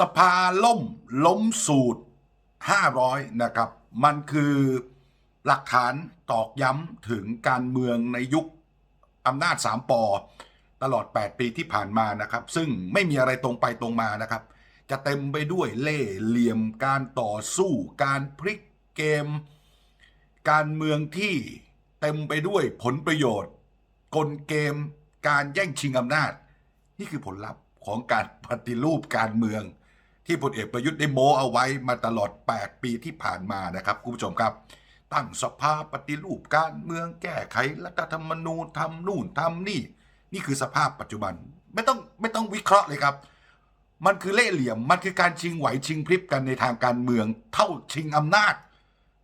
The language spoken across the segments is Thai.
สภาล่มล้มสูตร 500 นะครับ มันคือหลักฐานตอกย้ำถึงการเมืองในยุคอำนาจสามปอตลอด 8 ปีที่ผ่านมานะครับ ซึ่งไม่มีอะไรตรงไปตรงมานะครับ จะเต็มไปด้วยเล่ห์เหลี่ยมการต่อสู้ การพลิกเกม การเมืองที่เต็มไปด้วยผลประโยชน์ กลเกม การแย่งชิงอำนาจ นี่คือผลลัพธ์ของการปฏิรูปการเมือง ที่พลเอกประยุทธ์ได้โม้เอาไว้มาตลอด 8 ปีที่ผ่านมานะครับคุณผู้ชมครับ ตั้งสภาปฏิรูปการเมืองแก้ไขรัฐธรรมนูญทำนู่นทำนี่ นี่คือสภาพปัจจุบันไม่ต้องไม่ต้องวิเคราะห์เลยครับ มันคือเล่ห์เหลี่ยมมันคือการชิงไหวชิงพริบกันในทางการเมือง เท่าชิงอำนาจ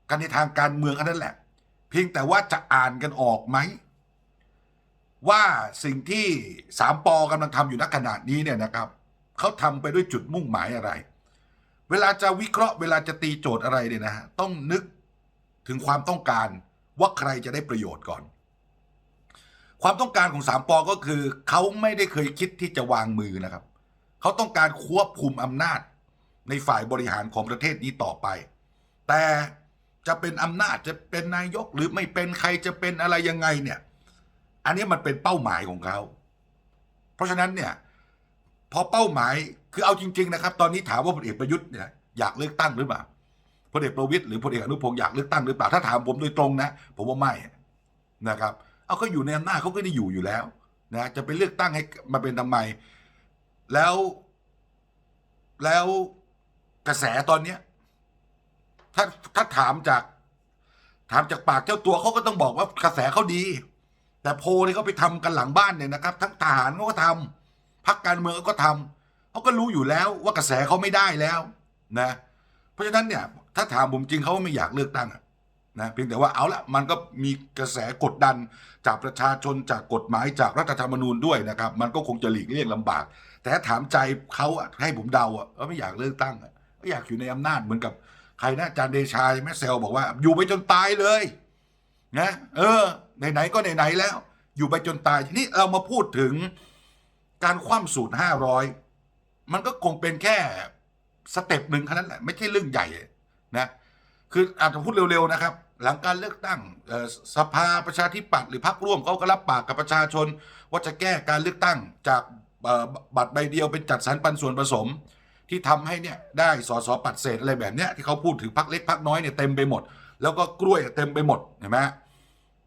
กันในทางการเมืองอันนั้นแหละ เพียงแต่ว่าจะอ่านกันออกไหมว่าสิ่งที่สามปอกำลังทำอยู่ณขณะนี้เนี่ยนะครับ เขาทำไปด้วยจุดมุ่งหมายอะไร เวลาจะวิเคราะห์เวลาจะตีโจทย์อะไรเนี่ยนะฮะต้องนึกถึงความต้องการว่าใครจะได้ประโยชน์ก่อน ความต้องการของสามปอก็คือเขาไม่ได้เคยคิดที่จะวางมือนะครับเขาต้องการควบคุมอำนาจในฝ่ายบริหารของประเทศนี้ต่อไป แต่จะเป็นอำนาจจะเป็นนายกหรือไม่เป็นใครจะเป็นอะไรยังไงเนี่ย อันนี้มันเป็นเป้าหมายของเขา เพราะฉะนั้นเนี่ย พอเป้าหมายคือเอาจริง ๆ นะครับ ตอนนี้ถามว่าพลเอกประยุทธ์เนี่ยอยากเลือกตั้งหรือเปล่าพลเอกประวิตยหรือพลเอกอนุพงศ์อยากเลือกตั้งหรือเปล่าถ้าถามผมโดยตรงนะ ผมว่าไม่นะครับ เอาเขาอยู่ในอำนาจเขาก็ได้อยู่อยู่แล้วนะจะไปเลือกตั้งให้มาเป็นทำไม แล้วแล้วกระแสตอนเนี้ยถ้าถ้าถามจาก ถามจากปากเจ้าตัวเขาก็ต้องบอกว่ากระแสเขาดี แต่โพลที่เขาไปทำกันหลังบ้านเนี่ยนะครับ ทั้งทหารเขาก็ทำ พรรคการเมืองก็ทำเขาก็รู้อยู่แล้วว่ากระแสเขาไม่ได้แล้วนะ เพราะฉะนั้นเนี่ยถ้าถามผมจริงเขาไม่อยากเลือกตั้งนะเพียงแต่ว่าเอาละมันก็มีกระแสกดดันจากประชาชนจากกฎหมายจากรัฐธรรมนูญด้วยนะครับ มันก็คงจะหลีกเลี่ยงลำบาก แต่ถ้าถามใจเขาอะให้ผมเดาอะว่าไม่อยากเลือกตั้งอะก็อยากอยู่ในอำนาจเหมือนกับใครนะอาจารย์เดชาใช่เซลบอกว่า อยู่ไปจนตายเลยนะเออไหนๆก็ไหนๆแล้ว อยู่ไปจนตายทีนี้เรามาพูดถึง การคว่ำสูตรห้าร้อยมันก็คงเป็นแค่สเต็ปหนึ่งแค่นั้นแหละไม่ใช่เรื่องใหญ่นะคืออาจจะพูดเร็วๆนะครับ หลังการเลือกตั้งสภาประชาธิปัตย์หรือพรรคร่วมเขาก็รับปากกับประชาชน ว่าจะแก้การเลือกตั้งจากบัตรใบเดียวเป็นจัดสรรปันส่วนผสม ที่ทำให้เนี่ยได้สอสอปัดเศษอะไรแบบเนี้ยที่เขาพูดถึงพรรคเล็กพรรคน้อยเนี่ยเต็มไปหมด แล้วก็กล้วยเต็มไปหมดเห็นไหม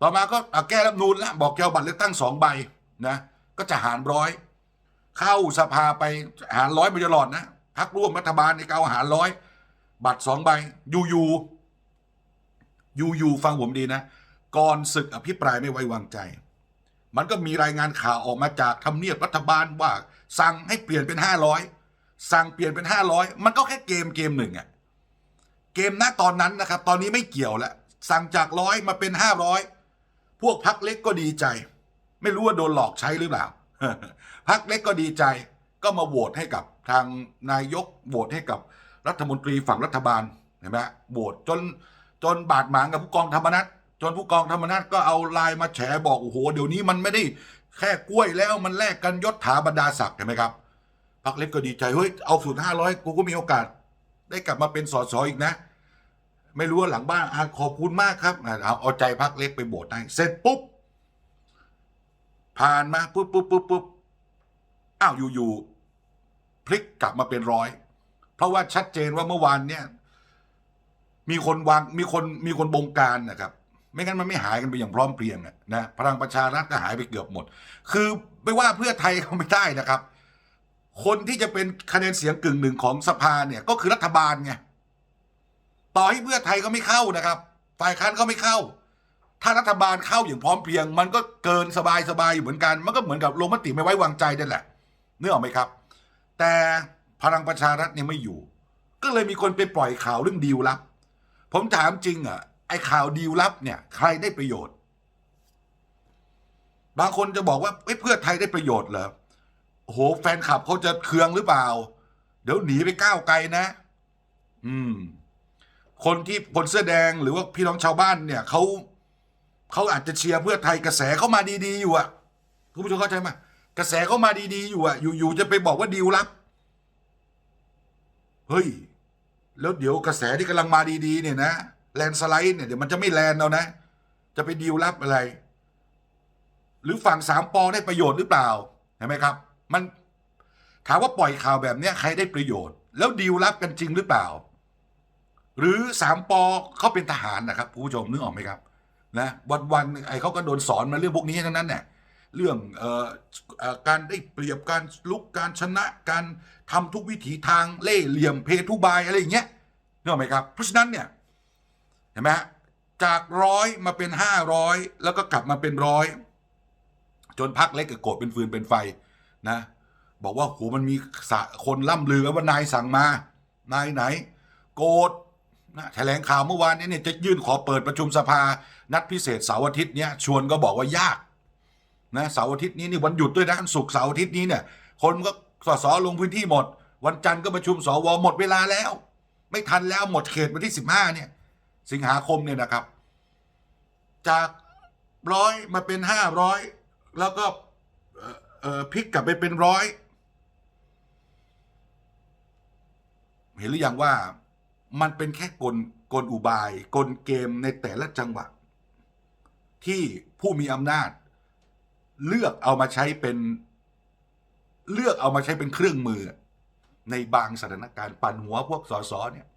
ต่อมาก็แก้รัฐธรรมนูนล้วบอกจะเอาบัตรเลือกตั้งสองใบนะก็จะหารร้อย เข้าสภาไปหารร้อยไปตลอดนะพักร่วมรัฐบาลในการเอาหารร้อยบัตรสองใบยูยูยูยูฟังผมดีนะ ก่อนศึกอภิปรายไม่ไว้วางใจ มันก็มีรายงานข่าวออกมาจากทำเนียบรัฐบาลว่า สั่งให้เปลี่ยนเป็นห้าร้อยสั่งเปลี่ยนเป็นห้าร้อยมันก็แค่เกมเกมหนึ่งอะเกมณตอนนั้นนะครับ ตอนนี้ไม่เกี่ยวแล้วสั่งจากร้อยมาเป็นห้าร้อยพวกพักเล็กก็ดีใจ ไม่รู้ว่าโดนหลอกใช้หรือเปล่า พักเล็กก็ดีใจก็มาโหวตให้กับทางนายกโหวตให้กับรัฐมนตรีฝั่งรัฐบาลเห็นไหมโหวตจนจนบาดหมางกับผู้กองธรรมนัฐจนผู้กองธรรมนัฐก็เอาลน์มาแฉบอกโอ้โหเดี๋ยวนี้มันไม่ได้แค่กล้วยแล้วมันแลกกันยศถาบรรดาศักดิ์เห็นไหมครับพักเล็กก็ดีใจเฮ้ยเอาสูตรห้าร้อยกูก็มีโอกาส ได้กลับมาเป็นสสอีกนะ ไม่รู้ว่าหลังบ้านอาขอบคุณมากครับเอาเอาใจพักเล็กไปโบสให้เสร็จปุ๊บ ผ่านมาปุ๊บปุ๊บปุ๊บปุ๊บอ้าวอยู่ๆพลิกกลับมาเป็นร้อย เพราะว่าชัดเจนว่าเมื่อวานเนี่ย มีคนวางมีคนมีคนบงการนะครับ ไม่งั้นมันไม่หายกันไปอย่างพร้อมเพรียงนะพลังประชารัฐก็หายไปเกือบหมด คือไม่ว่าเพื่อไทยเขาไม่ได้นะครับ คนที่จะเป็นคะแนนเสียงกึ่งหนึ่งของสภาเนี่ย ก็คือรัฐบาลไงต่อให้เพื่อไทยก็ไม่เข้านะครับ ฝ่ายค้านก็ไม่เข้า ถ้ารัฐบาลเข้าอย่างพร้อมเพรียง มันก็เกินสบายสบายอยู่เหมือนกัน มันก็เหมือนกับลงมติไม่ไว้วางใจนั่นแหละเนึกอออกไหมครับ แต่พลังประชารัฐเนี่ยไม่อยู่ ก็เลยมีคนไปปล่อยข่าวเรื่องดีลลับ ผมถามจริงอะไอ้ข่าวดีลลับเนี่ย ใครได้ประโยชน์ บางคนจะบอกว่าเเพื่อไทยได้ประโยชน์เหรอโอ้โหแฟนคลับเขาจะเคืองหรือเปล่า เดี๋ยวหนีไปก้าวไกลนะ อืม คนที่คนเสื้อแดงหรือว่าพี่น้องชาวบ้านเนี่ยเขา เขาอาจจะเชียร์เพื่อไทยกระแสเขามาดีๆอยู่อะคุณผู้ชมเข้าใจไหมกระแสเขามาดีๆอยู่อะอยู่ๆจะไปบอกว่าดีลลับเฮ้ยแล้วเดี๋ยวกระแสที่กำลังมาดีๆเนี่ยนะแลนสไลด์เนี่ยเดี๋ยวมันจะไม่แลนเอานะ จะไปดีลลับอะไร หรือฝั่งสามปอได้ประโยชน์หรือเปล่าเห็นไหมครับ มันถามว่าปล่อยข่าวแบบเนี้ยใครได้ประโยชน์ แล้วดีลลับกันจริงหรือเปล่า หรือสามปอเขาเป็นทหารนะครับผู้ชมนึกออกไหมครับ นะวันวันๆไอ้เขาก็โดนสอนมาเรื่องพวกนี้ทั้งนั้นเนี่ยเรื่องเอ่อการได้เปรียบการลุกการชนะการทำทุกวิถีทางเล่เหลี่ยมเพทุบายอะไรอย่างเงี้ยนึกออกไหมครับ เพราะฉะนั้นเนี่ยเห็นไหมจากร้อยมาเป็นห้าร้อยแล้วก็กลับมาเป็นร้อยจนพักเล็กกับโกรธเป็นฟืนเป็นไฟนะ บอกว่าโหมันมีคนล่ำลือกันว่านายสั่งมา นายไหน โกรธ นะแถลงข่าวเมื่อวานนี้เนี่ยจะยื่นขอเปิดประชุมสภา นัดพิเศษเสาร์อาทิตย์เนี้ยชวนก็บอกว่ายากนะเสาร์อาทิตย์นี้นี่วันหยุดด้วยนะศุกร์เสาร์อาทิตย์นี้เนี่ย คนก็สสลงพื้นที่หมด วันจันทร์ก็ประชุมสวหมดเวลาแล้ว ไม่ทันแล้วหมดเขตวันที่สิบห้าเนี่ย สิงหาคมเนี่ยนะครับ จากร้อยมาเป็นห้าร้อยแล้วก็พลิกกลับไปเป็นร้อยเห็นหรือยังว่า มันเป็นแค่กลกลอุบาย กลเกมในแต่ละจังหวะ ที่ผู้มีอำนาจ เลือกเอามาใช้เป็น เลือกเอามาใช้เป็นเครื่องมือ ในบางสถานการณ์ปั่นหัวพวกสสเนี่ย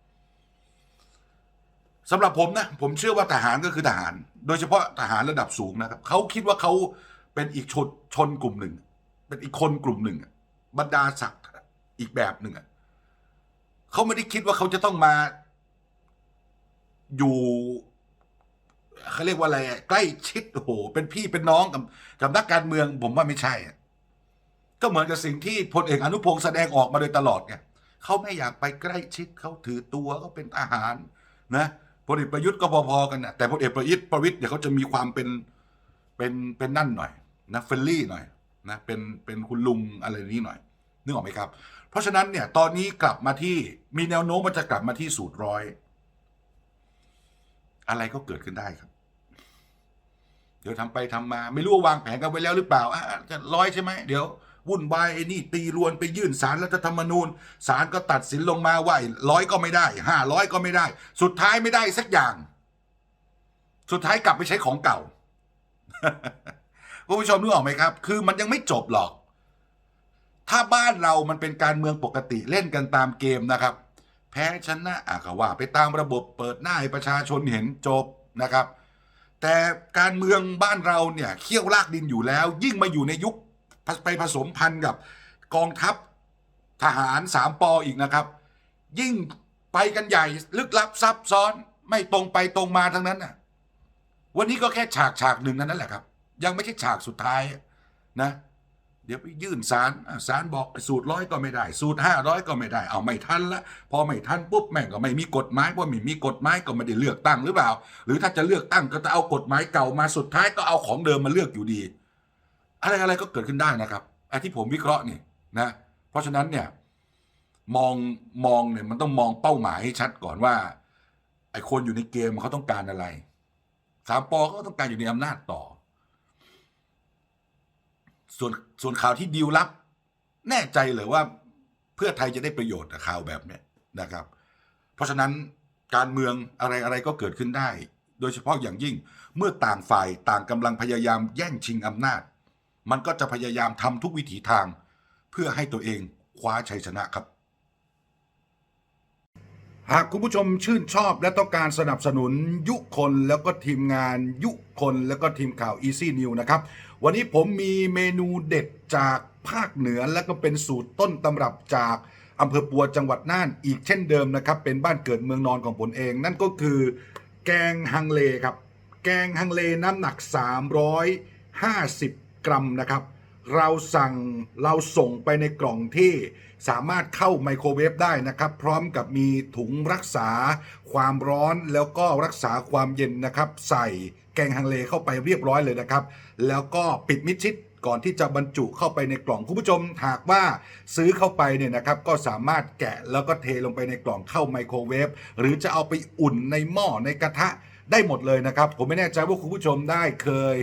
สำหรับผมนะ ผมเชื่อว่าทหารก็คือทหาร โดยเฉพาะทหารระดับสูงนะครับเขาคิดว่าเขาเป็นอีกชนชนกลุ่มหนึ่ง เป็นอีกคนกลุ่มหนึ่งบรรดาศักดิ์อีกแบบหนึ่งอะ เขาไม่ได้คิดว่าเขาจะต้องมา อยู่เขาเรียกว่าอะไรอะใกล้ชิดโอ้โหเป็นพี่เป็นน้องกับกับนักการเมือง ผมว่าไม่ใช่อะก็เหมือนกับสิ่งที่พลเอกอนุพงศ์แสดงออกมาโดยตลอดไงเขาไม่อยากไปใกล้ชิดเขาถือตัวเขาเป็นทหารนะพลเอกประยุทธ์ก็พอๆกันนะแต่พลเอกประยุทธ์ประวิทย์เนี่ยเขาจะมีความเป็นเป็นเป็นนั่นหน่อยนะเฟรนลี่หน่อยนะเป็นเป็นคุณลุงอะไรนี้หน่อยนึกออกไหมครับ เพราะฉะนั้นเนี่ยตอนนี้กลับมาที่มีแนวโน้มมันจะกลับมาที่สูตรร้อย อะไรก็เกิดขึ้นได้ครับ เดี๋ยวทำไปทำมา ไม่รู้ว่าวางแผนกันไว้แล้วหรือเปล่าอะจะร้อยใช่ไหมเดี๋ยววุ่นวายไอ้นี่ตีรวนไปยื่นสารรัฐธรรมนูญศาลก็ตัดสินลงมาว่าร้อยก็ไม่ได้ห้าร้อยก็ไม่ได้ สุดท้ายไม่ได้สักอย่าง สุดท้ายกลับไปใช้ของเก่าคุณผู้ชมนึกออกไหมครับ คือมันยังไม่จบหรอก ถ้าบ้านเรามันเป็นการเมืองปกติเล่นกันตามเกมนะครับ แพ้ชนะอะก็ว่า ไปตามระบบเปิดหน้าให้ประชาชนเห็นจบนะครับ แต่การเมืองบ้านเราเนี่ยเขี้ยวลากดินอยู่แล้ว ยิ่งมาอยู่ในยุคไปผสมพันธ์กับกองทัพทหารสามปออีกนะครับ ยิ่งไปกันใหญ่ลึกลับซับซ้อนไม่ตรงไปตรงมาทั้งนั้นน่ะวันนี้ก็แค่ฉากฉากหนึ่งนั้นแหละครับ ยังไม่ใช่ฉากสุดท้ายนะ ดี๋ยวไปยื่นศาลอะศาลบอกสูตรร้อยก็ไม่ได้ สูตรห้าร้อยก็ไม่ได้ เอาไม่ทันละพอไม่ทันปุ๊บแม่งก็ไม่มีกฎหมายเพราไม่มีกฎหมายก็ไม่ได้เลือกตั้งหรือเปล่า หรือถ้าจะเลือกตั้งก็จะเอากฎหมายเก่ามาสุดท้ายก็เอาของเดิมมาเลือกอยู่ดี อะไรอะไรก็เกิดขึ้นได้นะครับไอ้ที่ผมวิเคราะห์นี่นะเพราะฉะนั้นเนี่ยมองมองเนี่ยมันต้องมองเป้าหมายให้ชัดก่อนว่าไอ้คนอยู่ในเกมเขาต้องการอะไรสามปอเขาก็ต้องการอยู่ในอำนาจต่อ ส่วนส่วนข่าวที่ดีลลับ แน่ใจเลยว่าเพื่อไทยจะได้ประโยชน์กับข่าวแบบเนี้ยนะครับ เพราะฉะนั้นการเมืองอะไรอะไรก็เกิดขึ้นได้ โดยเฉพาะอย่างยิ่งเมื่อต่างฝ่ายต่างกำลังพยายามแย่งชิงอำนาจ มันก็จะพยายามทำทุกวิถีทาง เพื่อให้ตัวเองคว้าชัยชนะครับ หากคุณผู้ชมชื่นชอบและต้องการสนับสนุนยุคนแล้วก็ทีมงานยุคนแล้วก็ทีมข่าว Easy New นะครับ วันนี้ผมมีเมนูเด็ดจากภาคเหนือและก็เป็นสูตรต้นตำรับจากอำเภอปัวจังหวัดน่านอีกเช่นเดิมนะครับ เป็นบ้านเกิดเมืองนอนของผมเอง นั่นก็คือ แกงฮังเลครับ แกงฮังเลน้ำหนัก 350 กรัมนะครับ เราสั่งเราส่งไปในกล่องที่ สามารถเข้าไมโครเวฟได้นะครับ พร้อมกับมีถุงรักษาความร้อนแล้วก็รักษาความเย็นนะครับ ใส่แกงฮังเลเข้าไปเรียบร้อยเลยนะครับ แล้วก็ปิดมิดชิดก่อนที่จะบรรจุเข้าไปในกล่องคุณผู้ชมหากว่าซื้อเข้าไปเนี่ยนะครับ ก็สามารถแกะแล้วก็เทลงไปในกล่องเข้าไมโครเวฟหรือจะเอาไปอุ่นในหม้อในกระทะได้หมดเลยนะครับ ผมไม่แน่ใจว่าคุณผู้ชมได้เคย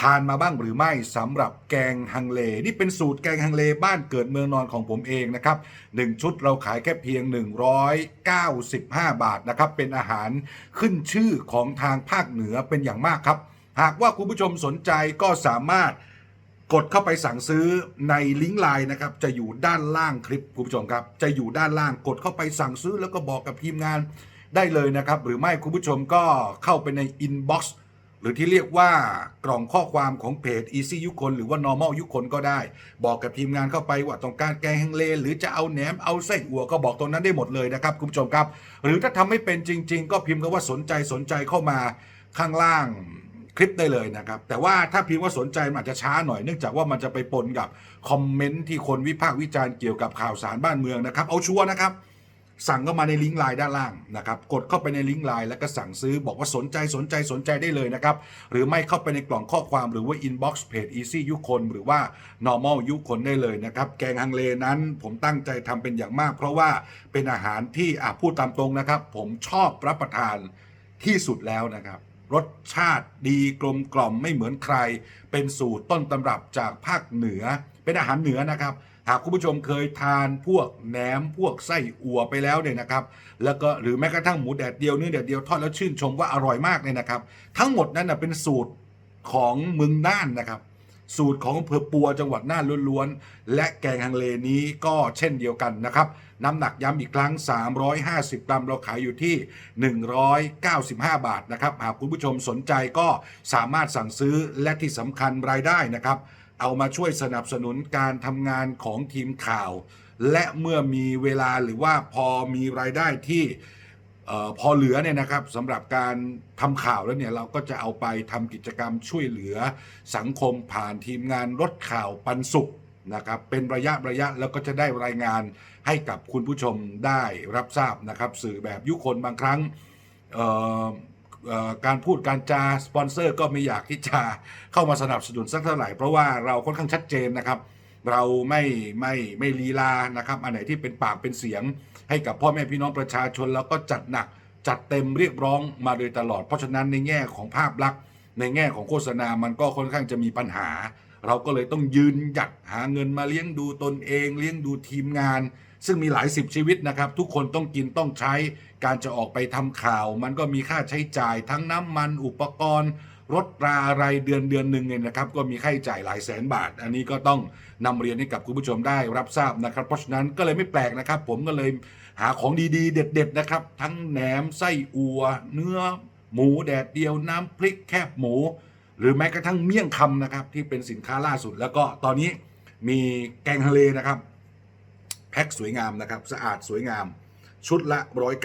ทานมาบ้างหรือไม่สำหรับแกงฮังเล นี่เป็นสูตรแกงฮังเลบ้านเกิดเมืองนอนของผมเองนะครับ 1 ชุดเราขายแค่เพียง 195 บาทนะครับ เป็นอาหารขึ้นชื่อของทางภาคเหนือเป็นอย่างมากครับ หากว่าคุณผู้ชมสนใจก็สามารถกดเข้าไปสั่งซื้อในลิงก์ไลน์นะครับ จะอยู่ด้านล่างคลิปคุณผู้ชมครับ จะอยู่ด้านล่างกดเข้าไปสั่งซื้อแล้วก็บอกกับทีมงานได้เลยนะครับ หรือไม่คุณผู้ชมก็เข้าไปในอินบ็อกซ์ หรือที่เรียกว่ากล่องข้อความของเพจ Easy ยุคนหรือว่า Normal ยุคนก็ได้ บอกกับทีมงานเข้าไปว่าต้องการแกงฮังเล หรือจะเอาแหนมเอาไส้อั่วก็บอกตรงนั้นได้หมดเลยนะครับคุณผู้ชมครับ หรือถ้าทำไม่เป็นจริง ๆ ก็พิมพ์คำว่าสนใจสนใจเข้ามาข้างล่างคลิปได้เลยนะครับ แต่ว่าถ้าพิมพ์ว่าสนใจมันอาจจะช้าหน่อยเนื่องจากว่ามันจะไปปนกับคอมเมนต์ที่คนวิพากษ์วิจารณ์เกี่ยวกับข่าวสารบ้านเมืองนะครับ เอาชัวร์นะครับ สั่งเข้ามาในลิงก์ไลน์ด้านล่างนะครับ กดเข้าไปในลิงก์ไลน์แล้วก็สั่งซื้อบอกว่าสนใจสนใจสนใจได้เลยนะครับ หรือไม่เข้าไปในกล่องข้อความหรือว่าอินบ็อกซ์เพจ Easy ยุคนหรือว่า normal ยุคนได้เลยนะครับ แกงฮังเลนั้นผมตั้งใจทำเป็นอย่างมาก เพราะว่าเป็นอาหารที่อะพูดตามตรงนะครับ ผมชอบรับประทานที่สุดแล้วนะครับรสชาติดีกลมกล่อมไม่เหมือนใคร เป็นสูตรต้นตำรับจากภาคเหนือ เป็นอาหารเหนือนะครับ หากคุณผู้ชมเคยทานพวกแหนมพวกไส้อั่วไปแล้วเนี่ยนะครับ แล้วก็หรือแม้กระทั่งหมูแดดเดียวเนื้อแดดเดียวทอดแล้วชื่นชมว่าอร่อยมากเลยนะครับ ทั้งหมดนั้นนะเป็นสูตรของเมืองน่านนะครับ สูตรของอำเภอปัวจังหวัดน่านล้วนๆ และแกงฮังเลนี้ก็เช่นเดียวกันนะครับ น้ำหนักย้ำอีกครั้ง 350 กรัมเราขายอยู่ที่ 195 บาทนะครับ หากคุณผู้ชมสนใจก็สามารถสั่งซื้อและที่สำคัญรายได้นะครับ เอามาช่วยสนับสนุนการทำงานของทีมข่าว และเมื่อมีเวลาหรือว่าพอมีรายได้ที่พอเหลือเนี่ยนะครับสำหรับการทำข่าวแล้วเนี่ยเราก็จะเอาไปทำกิจกรรมช่วยเหลือสังคมผ่านทีมงานรถข่าวปันสุขนะครับเป็นระยะระยะแล้วก็จะได้รายงานให้กับคุณผู้ชมได้รับทราบนะครับ สื่อแบบยุคนบางครั้ง การพูดการจาสปอนเซอร์ก็ไม่อยากที่จะเข้ามาสนับสนุนสักเท่าไหร่ เพราะว่าเราค่อนข้างชัดเจนนะครับ เราไม่ไม่ไม่ลีลานะครับอันไหนที่เป็นปากเป็นเสียง ให้กับพ่อแม่พี่น้องประชาชน แล้วก็จัดหนักจัดเต็มเรียกร้องมาโดยตลอด เพราะฉะนั้นในแง่ของภาพลักษณ์ ในแง่ของโฆษณามันก็ค่อนข้างจะมีปัญหา เราก็เลยต้องยืนหยัดหาเงินมาเลี้ยงดูตนเอง เลี้ยงดูทีมงาน ซึ่งมีหลายสิบชีวิตนะครับ ทุกคนต้องกินต้องใช้ การจะออกไปทำข่าว มันก็มีค่าใช้จ่ายทั้งน้ำมันอุปกรณ์ รถราอะไรเดือนเดือนหนึ่งเนี่ยนะครับ ก็มีค่าใช้จ่ายหลายแสนบาท อันนี้ก็ต้องนำเรียนให้กับคุณผู้ชมได้รับทราบนะครับ เพราะฉะนั้นก็เลยไม่แปลกนะครับ ผมก็เลยหาของดีๆ เด็ด ๆ นะครับ ทั้งแหนมไส้อัว เนื้อ หมูแดดเดียวน้ำพริกแคบหมู หรือแม้กระทั่งเมี่ยงคำนะครับที่เป็นสินค้าล่าสุด แล้วก็ตอนนี้มีแกงทะเลนะครับ แพ็คสวยงามนะครับสะอาดสวยงาม ชุดละ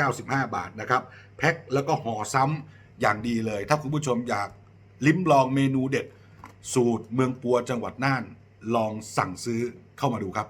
195 บาทนะครับแพ็คแล้วก็ห่อซ้ำอย่างดีเลย ถ้าคุณผู้ชมอยากลิ้มลองเมนูเด็ด สูตรเมืองปัวจังหวัดน่าน ลองสั่งซื้อเข้ามาดูครับ